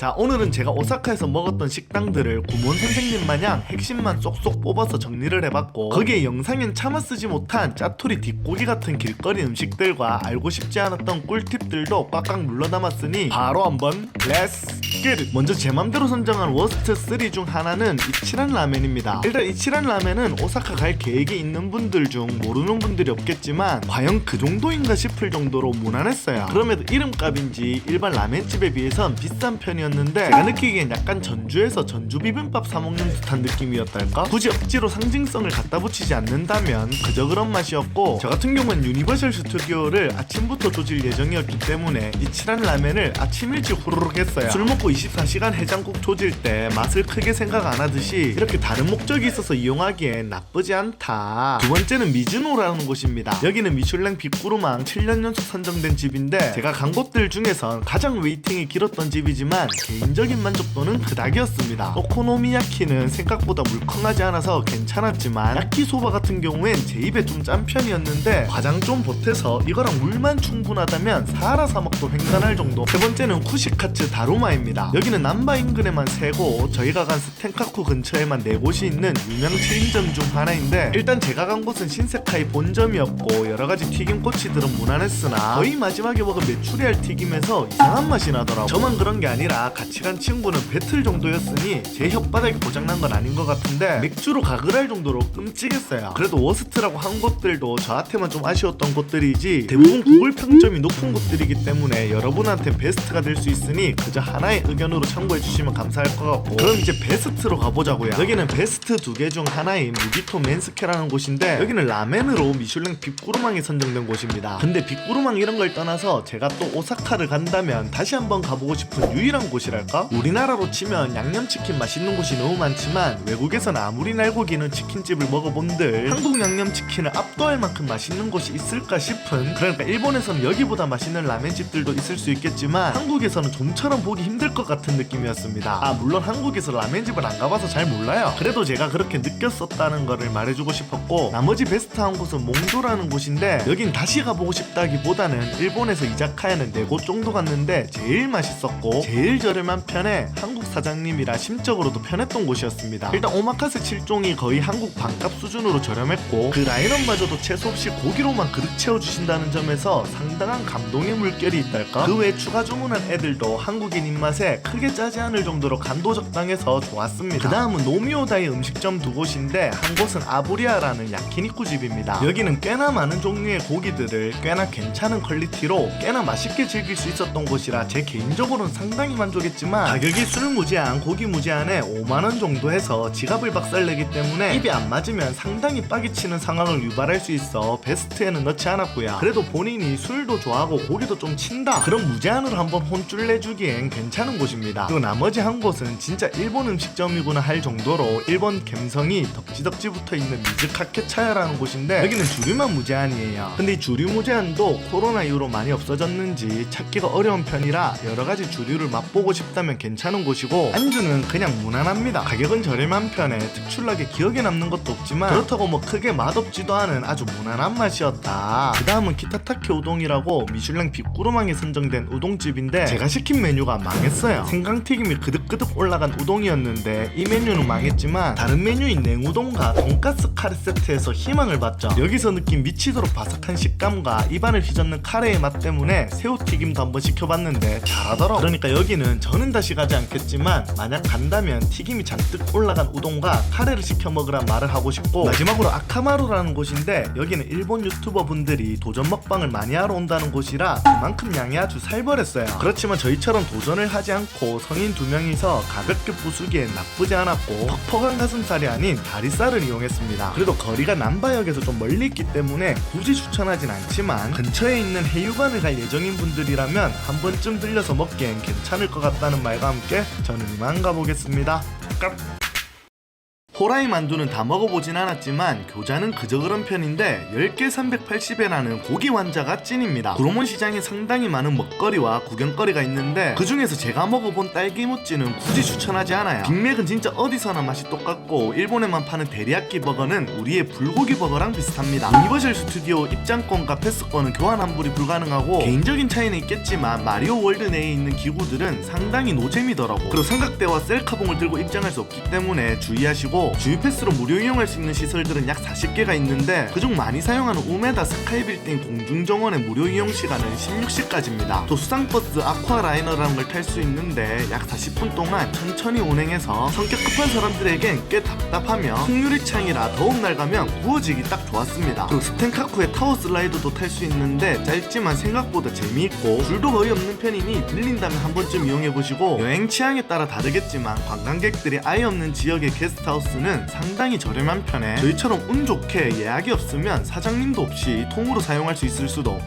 자 오늘은 제가 오사카에서 먹었던 식당들을 구몬 선생님 마냥 핵심만 쏙쏙 뽑아서 정리를 해봤고 거기에 영상엔 차마 쓰지 못한 짜투리 뒷고기 같은 길거리 음식들과 알고 싶지 않았던 꿀팁들도 꽉꽉 눌러 담았으니 바로 한번 렛츠 겟! 먼저 제 맘대로 선정한 워스트 3 중 하나는 이치란 라멘입니다 일단 이치란 라멘은 오사카 갈 계획이 있는 분들 중 모르는 분들이 없겠지만 과연 그 정도인가 싶을 정도로 무난했어요 그럼에도 이름값인지 일반 라멘집에 비해선 비싼 편이었는데 제가 느끼기엔 약간 전주에서 전주 비빔밥 사 먹는 듯한 느낌이었달까? 굳이 억지로 상징성을 갖다 붙이지 않는다면 그저 그런 맛이었고 저 같은 경우는 유니버셜 스튜디오를 아침부터 조질 예정이었기 때문에 이치란 라멘을 아침 일찍 후루룩 했어요 술 먹고 24시간 해장국 조질 때 맛을 크게 생각 안 하듯이 이렇게 다른 목적이 있어서 이용하기엔 나쁘지 않다. 두 번째는 미즈노라는 곳입니다. 여기는 미슐랭 빅구르망 7년 연속 선정된 집인데 제가 간 곳들 중에선 가장 웨이팅이 길었던 집이지만 개인적인 만족도는 그닥이었습니다. 오코노미야키는 생각보다 물컹하지 않아서 괜찮았지만 야키소바 같은 경우엔 제 입에 좀 짠 편이었는데 과장 좀 보태서 이거랑 물만 충분하다면 사하라 사막도 횡단할 정도. 세 번째는 쿠시카츠 다루마입니다 여기는 남바 인근에만 세고 저희가 간 스텐카쿠 근처에만 네 곳이 있는 유명 체인점 중 하나인데 일단 제가 간 곳은 신세카이 본점이었고 여러가지 튀김꼬치들은 무난했으나 거의 마지막에 먹은 메추리알 튀김에서 이상한 맛이 나더라고. 저만 그런 게 아니라 같이 간 친구는 배틀 정도였으니 제 혓바닥이 고장난 건 아닌 것 같은데 맥주로 가글 할 정도로 끔찍했어요. 그래도 워스트라고 한 곳들도 저한테만 좀 아쉬웠던 곳들이지 대부분 구글 평점이 높은 곳들이기 때문에 여러분한테 베스트가 될 수 있으니 그저 하나의 의견으로 참고해 주시면 감사할 것 같고. 그럼 이제 베스트로 가보자고요. 여기는 베스트 두 개 중 하나인 무기토 맨스케라는 곳인데 여기는 라멘으로 미슐랭 빅구르망에 선정된 곳입니다. 근데 빅구르망 이런 걸 떠나서 제가 또 오사카를 간다면 다시 한번 가보고 싶은 유일한 곳이랄까? 우리나라로 치면 양념치킨 맛있는 곳이 너무 많지만 외국에선 아무리 날고기는 치킨집을 먹어본들 한국 양념치킨을 압도할 만큼 맛있는 곳이 있을까 싶은 그러니까 일본에서는 여기보다 맛있는 라멘집들도 있을 수 있겠지만 한국에서는 좀처럼 보기 힘들 것 같은 느낌이었습니다. 아 물론 한국에서 라멘집을 안 가봐서 잘 몰라요. 그래도 제가 그렇게 느꼈었다는 거를 말해주고 싶었고 나머지 베스트 한 곳은 몽도라는 곳인데 여긴 다시 가보고 싶다기보다는 일본에서 이자카야는 네 곳 정도 갔는데 제일 맛있었고 제일 저렴한 편에 한국 사장님이라 심적으로도 편했던 곳이었습니다. 일단 오마카세 7종이 거의 한국 반값 수준으로 저렴했고 그 라인업마저도 채소 없이 고기로만 그릇 채워주신다는 점에서 상당한 감동의 물결이 있달까? 그 외 추가 주문한 애들도 한국인 입맛에 크게 짜지 않을 정도로 간도 적당해서 좋았습니다. 그 다음은 노미오다이 음식점 두 곳인데 한 곳은 아부리아라는 야키니쿠 집입니다. 여기는 꽤나 많은 종류의 고기들을 꽤나 괜찮은 퀄리티로 꽤나 맛있게 즐길 수 있었던 곳이라 제 개인적으로는 상당히 만족했지만 가격이 술 무제한 고기 무제한에 5만원 정도 해서 지갑을 박살내기 때문에 입이 안 맞으면 상당히 빠기 치는 상황을 유발할 수 있어 베스트에는 넣지 않았고요. 그래도 본인이 술도 좋아하고 고기도 좀 친다. 그럼 무제한으로 한번 혼쭐 내주기엔 괜찮은 곳입니다. 그리고 나머지 한 곳은 진짜 일본 음식점이구나 할 정도로 일본 갬성이 덕지덕지 붙어 있는 미즈카케차야라는 곳인데 여기는 주류만 무제한이에요. 근데 이 주류 무제한도 코로나 이후로 많이 없어졌는지 찾기가 어려운 편이라 여러 가지 주류를 맛보고 싶다면 괜찮은 곳이고 안주는 그냥 무난합니다. 가격은 저렴한 편에 특출나게 기억에 남는 것도 없지만 그렇다고 뭐 크게 맛없지도 않은 아주 무난한 맛이었다. 그 다음은 키타타케 우동이라고 미슐랭 빅구르망에 선정된 우동집인데 제가 시킨 메뉴가 망했어요 생강튀김이 그득그득 올라간 우동이었는데 이 메뉴는 망했지만 다른 메뉴인 냉우동과 돈가스 카레 세트에서 희망을 봤죠. 여기서 느낀 미치도록 바삭한 식감과 입안을 휘젓는 카레의 맛 때문에 새우튀김도 한번 시켜봤는데 잘하더라고. 그러니까 여기는 저는 다시 가지 않겠지만 만약 간다면 튀김이 잔뜩 올라간 우동과 카레를 시켜 먹으란 말을 하고 싶고 마지막으로 아카마루라는 곳인데 여기는 일본 유튜버 분들이 도전 먹방을 많이 하러 온다는 곳이라 그만큼 양이 아주 살벌했어요. 그렇지만 저희처럼 도전을 하지 않고 성인 두 명이서 가볍게 부수기엔 나쁘지 않았고 퍽퍽한 가슴살이 아닌 다리살을 이용했습니다 그래도 거리가 남바역에서 좀 멀리 있기 때문에 굳이 추천하진 않지만 근처에 있는 해유관을 갈 예정인 분들이라면 한 번쯤 들려서 먹기엔 괜찮을 것 같다는 말과 함께 저는 이만 가보겠습니다. 깝. 호라이 만두는 다 먹어보진 않았지만 교자는 그저 그런 편인데 10개 380에라는 고기 완자가 찐입니다. 구로몬 시장에 상당히 많은 먹거리와 구경거리가 있는데 그 중에서 제가 먹어본 딸기 모찌는 굳이 추천하지 않아요. 빅맥은 진짜 어디서나 맛이 똑같고 일본에만 파는 데리야끼 버거는 우리의 불고기 버거랑 비슷합니다. 유니버셜 스튜디오 입장권과 패스권은 교환 환불이 불가능하고 개인적인 차이는 있겠지만 마리오 월드 내에 있는 기구들은 상당히 노잼이더라고. 그리고 삼각대와 셀카봉을 들고 입장할 수 없기 때문에 주의하시고 주유 패스로 무료 이용할 수 있는 시설들은 약 40개가 있는데 그중 많이 사용하는 우메다 스카이빌딩 공중정원의 무료 이용 시간은 16시까지입니다. 또 수상버스 아쿠아라이너라는 걸 탈 수 있는데 약 40분 동안 천천히 운행해서 성격 급한 사람들에겐 꽤 답답하며 풍유리창이라 더운 날 가면 구워지기 딱 좋았습니다. 그리고 스텐카쿠의 타워 슬라이드도 탈 수 있는데 짧지만 생각보다 재미있고 줄도 거의 없는 편이니 들린다면 한 번쯤 이용해보시고 여행 취향에 따라 다르겠지만 관광객들이 아예 없는 지역의 게스트하우스 는 상당히 저렴한 편에 저희처럼 운 좋게 예약이 없으면 사장님도 없이 통으로 사용할 수 있을 수도